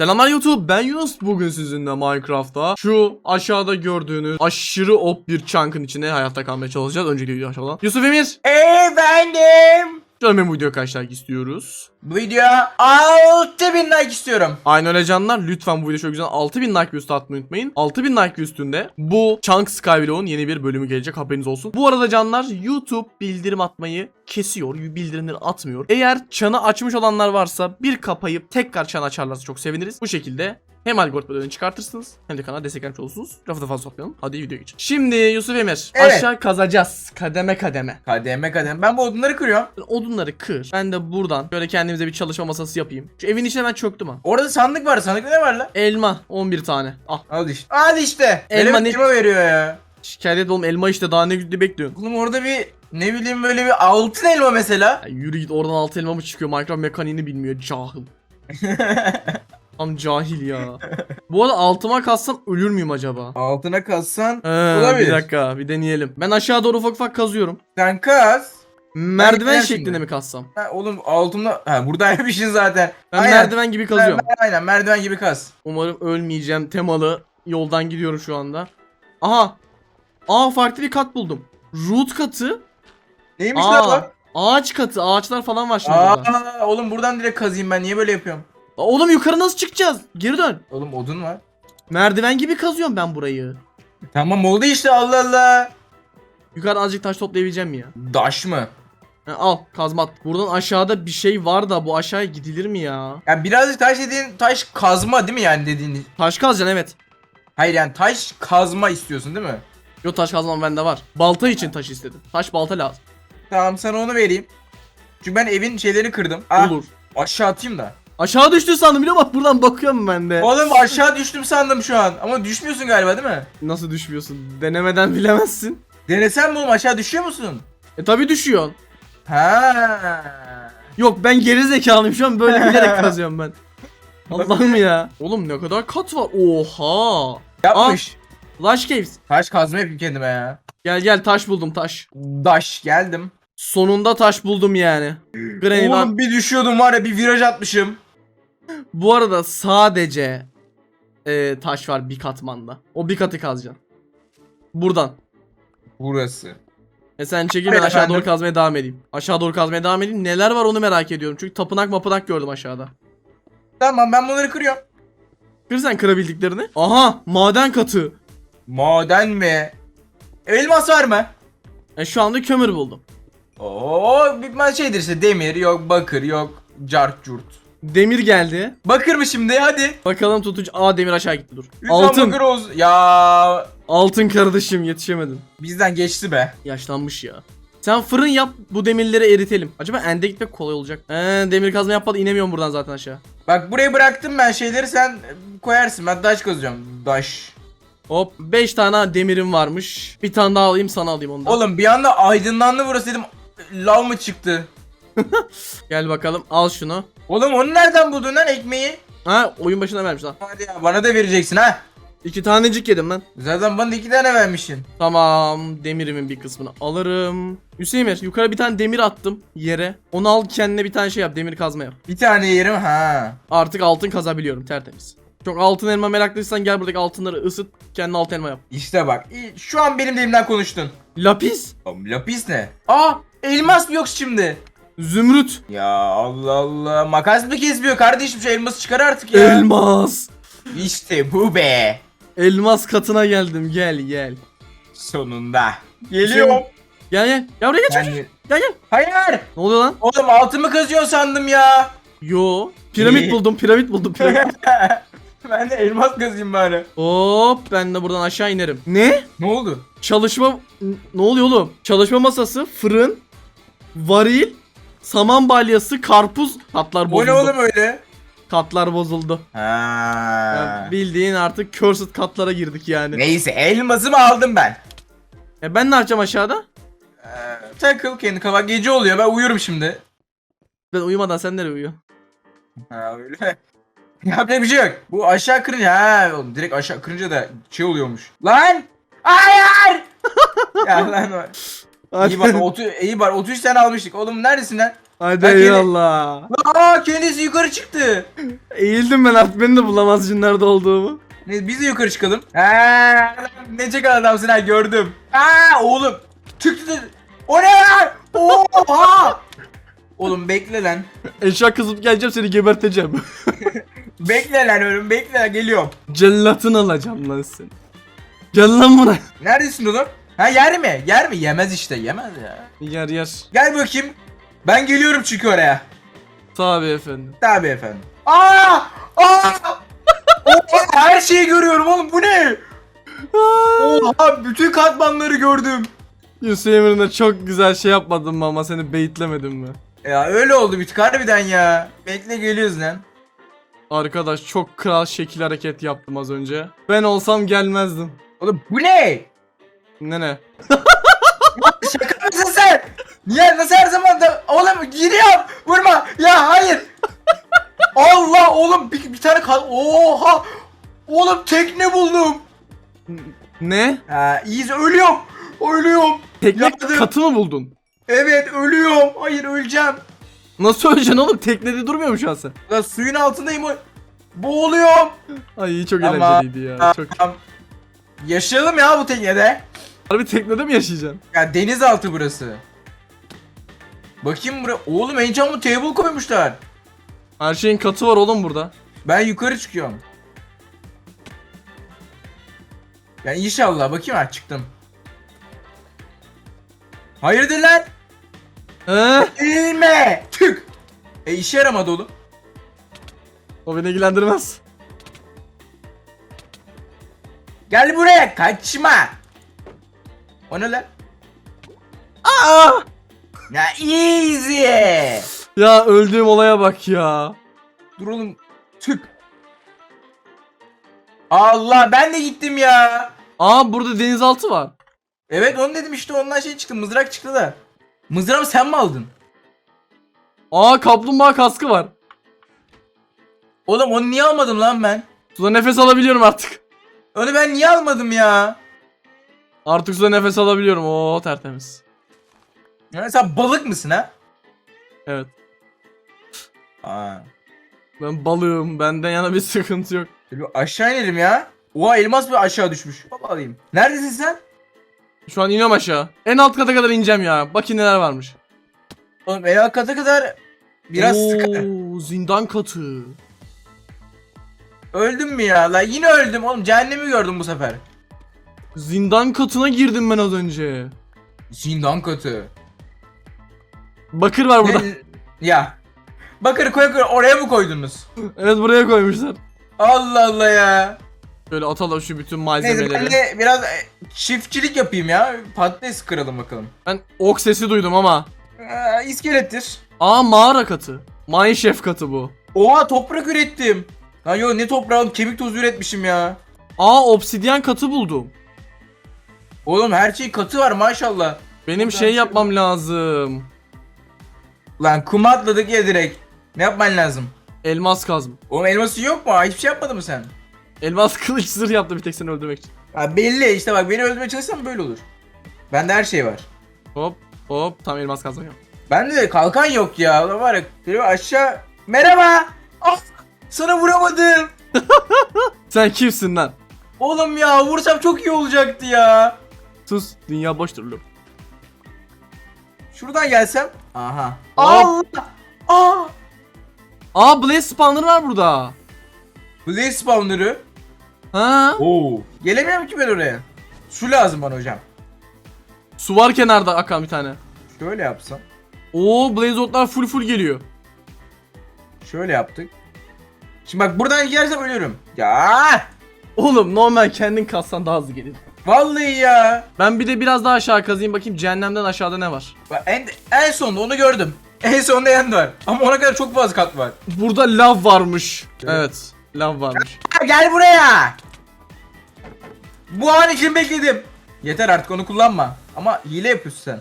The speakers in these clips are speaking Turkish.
Selamlar YouTube ben Yunus bugün sizinle Minecraft'ta şu aşağıda gördüğünüz aşırı op bir chunk'ın içine hayatta kalmaya çalışacağız. Önceki video aşağıdan. Yusuf Emir. Efendim. Canım videoya kaç like istiyoruz? Bu videoya 6000 like istiyorum. Aynı öyle canlar lütfen bu video çok güzel 6000 like üstü atmayı unutmayın. 6000 like üstünde bu Chunk Skyblock'un yeni bir bölümü gelecek haberiniz olsun. Bu arada canlar YouTube bildirim atmayı kesiyor. Bildirimleri atmıyor. Eğer çanı açmış olanlar varsa bir kapayıp tekrar çan açarlarsa çok seviniriz. Bu şekilde hem algoritmadan çıkartırsınız hem de kanala desteklemiş olursunuz. Lafı da fazla sokmayalım. Hadi videoya geçelim. Şimdi Yusuf Emir Evet. aşağı kazacağız kademe kademe. Kademe kademe. Ben bu odunları kırıyorum. Odunları kır. Ben de buradan böyle kendimize bir çalışma masası yapayım. Şu evin içine ben çöktüm ha. Orada sandık var. Sandıkta ne var lan? Elma 11 tane. Al. Al işte. Al işte. Elma Elma ne- veriyor ya. Şikayet et oğlum elma işte daha ne güdü bekliyorsun. Oğlum orada bir ne bileyim böyle bir altın elma mesela. Ya yürü git oradan altı elma mı çıkıyor Minecraft mekaniğini bilmiyor cahil. Tam cahil ya. Bu arada altıma kassam ölür müyüm acaba? Altına kazsan Ee, Olabilir. bir dakika bir deneyelim. Ben aşağı doğru ufak ufak kazıyorum. sen kaz. Merdiven gider şeklinde şimdi. mi kazsam? Ha, oğlum altımda ha buradaymışsın zaten. Ben aynen. merdiven gibi kazıyorum. Mer- aynen merdiven gibi kaz. Umarım ölmeyeceğim temalı yoldan gidiyorum şu anda. Aha. Aa farklı bir kat buldum. Root katı. Neymiş Aa, lan ağaç katı. Ağaçlar falan var şimdi burada. Aa, oğlum buradan direkt kazayım ben. Niye böyle yapıyorum? Oğlum yukarı nasıl çıkacağız? Geri dön. Oğlum odun var. Merdiven gibi kazıyorum ben burayı. Tamam oldu işte Allah Allah. Yukarı azıcık taş toplayabileceğim ya. Daş mı? Ha, al kazmat. Buradan aşağıda bir şey var da bu aşağıya gidilir mi ya? Ya birazcık taş dediğin taş kazma değil mi yani dediğin? Taş kazacaksın evet. Hayır yani taş kazma istiyorsun değil mi? Yok taş kazmam bende var. Balta için taş istedim. Taş balta lazım. Tamam sana onu vereyim. Çünkü ben evin şeylerini kırdım. Ah, Olur. aşağı atayım da. Aşağı düştü sandım biliyor musun? Buradan bakıyorum ben de. Oğlum aşağı düştüm sandım şu an. Ama düşmüyorsun galiba değil mi? Nasıl düşmüyorsun? Denemeden bilemezsin. Denesen mi oğlum aşağı düşüyor musun? E tabi düşüyorsun. Ha. Yok ben geri zekalıyım şu an böyle bilerek kazıyorum ben. Allah'ım ya. Oğlum ne kadar kat var. Oha. Yapmış. Lush Caves. Taş kazma yapayım kendime ya. Gel gel taş buldum taş. Daş geldim. Sonunda taş buldum yani. Bak- Oğlum bir düşüyordum var ya bir viraj atmışım. Bu arada sadece e, taş var bir katmanda. O bir katı kazacaksın. Buradan. Burası. E sen çekil ben aşağı doğru kazmaya devam edeyim. Aşağı doğru kazmaya devam edeyim. Neler var onu merak ediyorum. Çünkü tapınak mapınak gördüm aşağıda. Tamam ben bunları kırıyorum. Kır sen kırabildiklerini. Aha maden katı. Maden mi? Elmas var mı? E şu anda kömür buldum. Oo bir ben şeydir işte demir yok bakır yok cart curt. Demir geldi. Bakır mı şimdi hadi. Bakalım tutucu. Aa demir aşağı gitti dur. Lütfen Altın. bakır olsun. Ya Altın kardeşim yetişemedim. bizden geçti be. Yaşlanmış ya. Sen fırın yap bu demirleri eritelim. Acaba ende gitmek kolay olacak. Ee, demir kazma yapmadı inemiyorum buradan zaten aşağı. Bak buraya bıraktım ben şeyleri sen koyarsın. Ben taş kazacağım. Taş. Hop 5 tane demirim varmış. Bir tane daha alayım sana alayım onu da. Oğlum bir anda aydınlandı burası dedim. Lav mı çıktı? Gel bakalım al şunu. Oğlum onu nereden buldun lan ekmeği? Ha oyun başına vermiş lan. Hadi ya bana da vereceksin ha. İki tanecik yedim lan. Zaten bana da iki tane vermişsin. Tamam demirimin bir kısmını alırım. Hüseyin Emir, yukarı bir tane demir attım yere. Onu al kendine bir tane şey yap demir kazma yap. Bir tane yerim ha. Artık altın kazabiliyorum tertemiz. Çok altın elma meraklıysan gel buradaki altınları ısıt kendine altın elma yap. İşte bak şu an benim dilimden konuştun. Lapis, Oğlum lapis ne? Aa elmas yok şimdi? Zümrüt, Ya Allah Allah makas mı kesmiyor kardeşim şu elması çıkar artık ya. elmas. İşte bu be. Elmas katına geldim gel gel. Sonunda. Geliyorum. Gel gel. Gel buraya geç. Ben Gel gel. Hayır. Ne oluyor lan? Oğlum altımı kazıyor sandım ya. Yo. Piramit İyi. buldum piramit buldum piramit. ben de elmas kazayım bari. Hop ben de buradan aşağı inerim. Ne? Ne oldu? Çalışma ne oluyor oğlum? Çalışma masası, fırın, varil, saman balyası, karpuz. Katlar O bozuldu. ne oğlum öyle? Katlar bozuldu. Ha. Ya bildiğin artık cursed katlara girdik yani. Neyse elmasımı aldım ben. E ben ne yapacağım aşağıda? Ee, takıl kendi kafa gece oluyor ben uyurum şimdi. Ben uyumadan sen nereye uyuyorsun? Ha öyle. Yapacak bir şey yok. Bu aşağı kırınca ha oğlum direkt aşağı kırınca da şey oluyormuş. Lan! Hayır! ya lan. Hadi. İyi bak, otu, iyi bak 33 tane almıştık. Oğlum neredesin lan? Hadi Ben eyvallah. Aa kendisi yukarı çıktı. Eğildim ben artık beni de bulamaz için nerede olduğumu. Biz de yukarı çıkalım. Ha, ne çakal adamsın ha gördüm. Aa oğlum. Çıktı. O ne lan? Oha. Oğlum bekle lan. Eşya kızıp geleceğim seni geberteceğim. Bekle lan oğlum bekle lan geliyorum. Cellatını alacağım lan seni. Gel lan buraya. Neredesin oğlum? Ha yer mi? Yer mi? Yemez işte yemez ya. Yer yer. Gel bakayım. Ben geliyorum çünkü oraya. Tabii efendim. Tabii efendim. Aa! Aa! Oha, her şeyi görüyorum oğlum bu ne? Oha bütün katmanları gördüm. Yusuf Emre'ne çok güzel şey yapmadım mı ama seni baitlemedim mi? Ya öyle oldu bir tık harbiden ya. Bekle geliyoruz lan. Arkadaş çok kral şekil hareket yaptım az önce. Ben olsam gelmezdim. Oğlum bu ne? Ne ne? Şaka mısın sen? Niye nasıl her zaman da oğlum giriyorum vurma ya hayır. Allah oğlum bir, bir tane kal oha oğlum tekne buldum. Ne? Ha iyiyiz ölüyorum ölüyorum. Tekne Yaptım. katı mı buldun? Evet ölüyorum hayır öleceğim. Nasıl öleceksin oğlum? Teknede durmuyor mu şu an sen? Lan suyun altındayım boğuluyorum. Ay çok Ama- eğlenceliydi ya. Çok. Yaşayalım ya bu teknede. Harbi teknede mi yaşayacaksın? Ya denizaltı burası. Bakayım buraya. Oğlum enchantment table koymuşlar. Her şeyin katı var oğlum burada. Ben yukarı çıkıyorum. Ya inşallah bakayım ha çıktım. Hayırdır lan? He? İlme. Tük. E işe yaramadı oğlum. O beni ilgilendirmez. Gel buraya kaçma. O ne lan? Aa! Ya easy. Ya öldüğüm olaya bak ya. Dur oğlum. Tük. Allah ben de gittim ya. Aa burada denizaltı var. Evet onu dedim işte ondan şey çıktı mızrak çıktı da. Mızrağı sen mi aldın? Aa kaplumbağa kaskı var. Oğlum onu niye almadım lan ben? Suda nefes alabiliyorum artık. Onu ben niye almadım ya? Artık suda nefes alabiliyorum. Oo tertemiz. Ya sen balık mısın ha? Evet. Aa. Ben balığım. Benden yana bir sıkıntı yok. Şöyle bir aşağı inelim ya. Oha elmas bir aşağı düşmüş. Baba alayım. Neredesin sen? Şu an iniyorum aşağı. En alt kata kadar ineceğim ya. Bakın neler varmış. Oğlum el alt kata kadar biraz sıkı. Zindan katı. Öldüm mü ya? La yine öldüm oğlum. Cehennemi gördüm bu sefer. Zindan katına girdim ben az önce. Zindan katı. Bakır var burada. Ne- Ya. Bakır koy koy oraya mı koydunuz? evet buraya koymuşlar. Allah Allah ya. Böyle atalım şu bütün Neyse malzemeleri. ben de biraz e, çiftçilik yapayım ya. Patates kıralım bakalım. Ben ok sesi duydum ama. Aa, iskelettir. Aa mağara katı. Mineshaft katı bu. Oha toprak ürettim. Lan yo ne toprağım kemik tozu üretmişim ya. Aa obsidyen katı buldum. Oğlum her şey katı var maşallah. Benim şey şey yapmam lazım. Lan kum atladık ya direkt. Ne yapman lazım? Elmas kazma. Oğlum elması yok mu? Hiçbir şey yapmadın mı sen? Elmas kılıç zırh yaptı bir tek seni öldürmek için. Ha belli işte bak beni öldürmeye çalışsan böyle olur. Bende her şey var. Hop hop tam elmas kazma yap. Bende de kalkan yok ya. Ulan var ya aşağı. Merhaba. Ah sana vuramadım. Sen kimsin lan? Oğlum ya vursam çok iyi olacaktı ya. Sus dünya boştur oğlum. Şuradan gelsem. Aha. Allah. Aa. Aa Blaze spawner var burada. Blaze spawner'ı. Ha? Oo. Gelemiyorum ki ben oraya. Su lazım bana hocam. Su var kenarda akan bir tane. Şöyle yapsam. Oo Blaze otlar full full geliyor. Şöyle yaptık. Şimdi bak buradan gidersem ölürüm. Ya. Oğlum normal kendin kazsan daha hızlı gelir. Vallahi ya. Ben bir de biraz daha aşağı kazayım bakayım cehennemden aşağıda ne var. Bak en, en sonunda onu gördüm. En sonunda yan var. Ama ona kadar çok fazla kat var. Burada lav varmış. Evet. Lav varmış. Ha, gel buraya. Bu an için bekledim. Yeter artık onu kullanma. Ama hile yapıyorsun sen.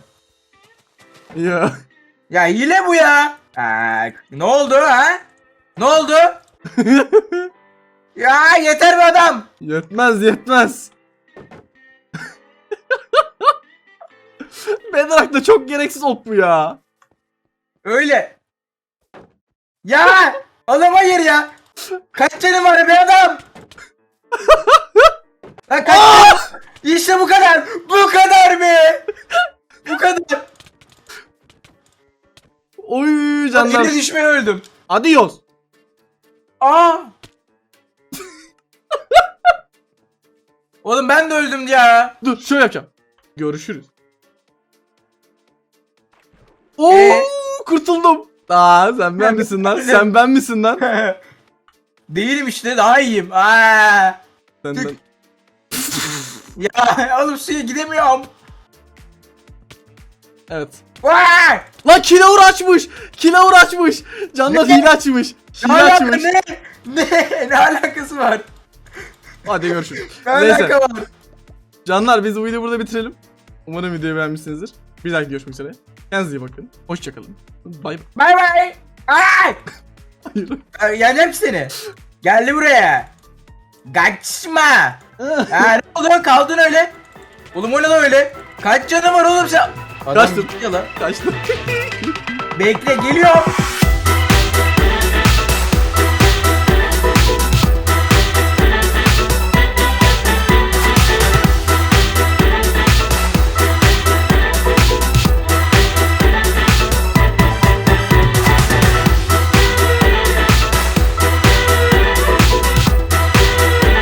Ya. Ya hile bu ya. Aa, ne oldu ha? Ne oldu? ya yeter be adam. yetmez yetmez. Bedrock'ta çok gereksiz ok bu ya. Öyle. Ya! Oğlum hayır ya. Kaç canım var be adam? Lan kaç canım? İşte bu kadar. Bu kadar be. Bu kadar. Oy canlar. Yine düşmeye öldüm. Adios. Aa! Oğlum ben de öldüm ya. Dur şöyle yapacağım. Görüşürüz. Oo Ee? kurtuldum. Aa sen ben misin lan? Sen ben misin lan? Değilim işte daha iyiyim. Aa! Senden. Ya oğlum suya gidemiyorum. Evet. Vay! Lan kilavur açmış. Kilavur açmış. Canlar Ne? hile açmış. Ne Hile alaka açmış. ne? Ne? Ne alakası var? Hadi görüşürüz. Ne Neyse. alaka var? Canlar biz bu videoyu burada bitirelim. Umarım videoyu beğenmişsinizdir. Bir dahaki görüşmek üzere. Kendinize iyi bakın. Hoşçakalın. Bay bay. Bay bay. Ay! Hayır. Ay, Yeneceğim seni. Geldi buraya. Kaçma. Ha, ne oldu kaldın öyle? Oğlum o ne lan öyle? Kaç canı var oğlum sen? Adam Kaçtın. ya lan. Bekle geliyor.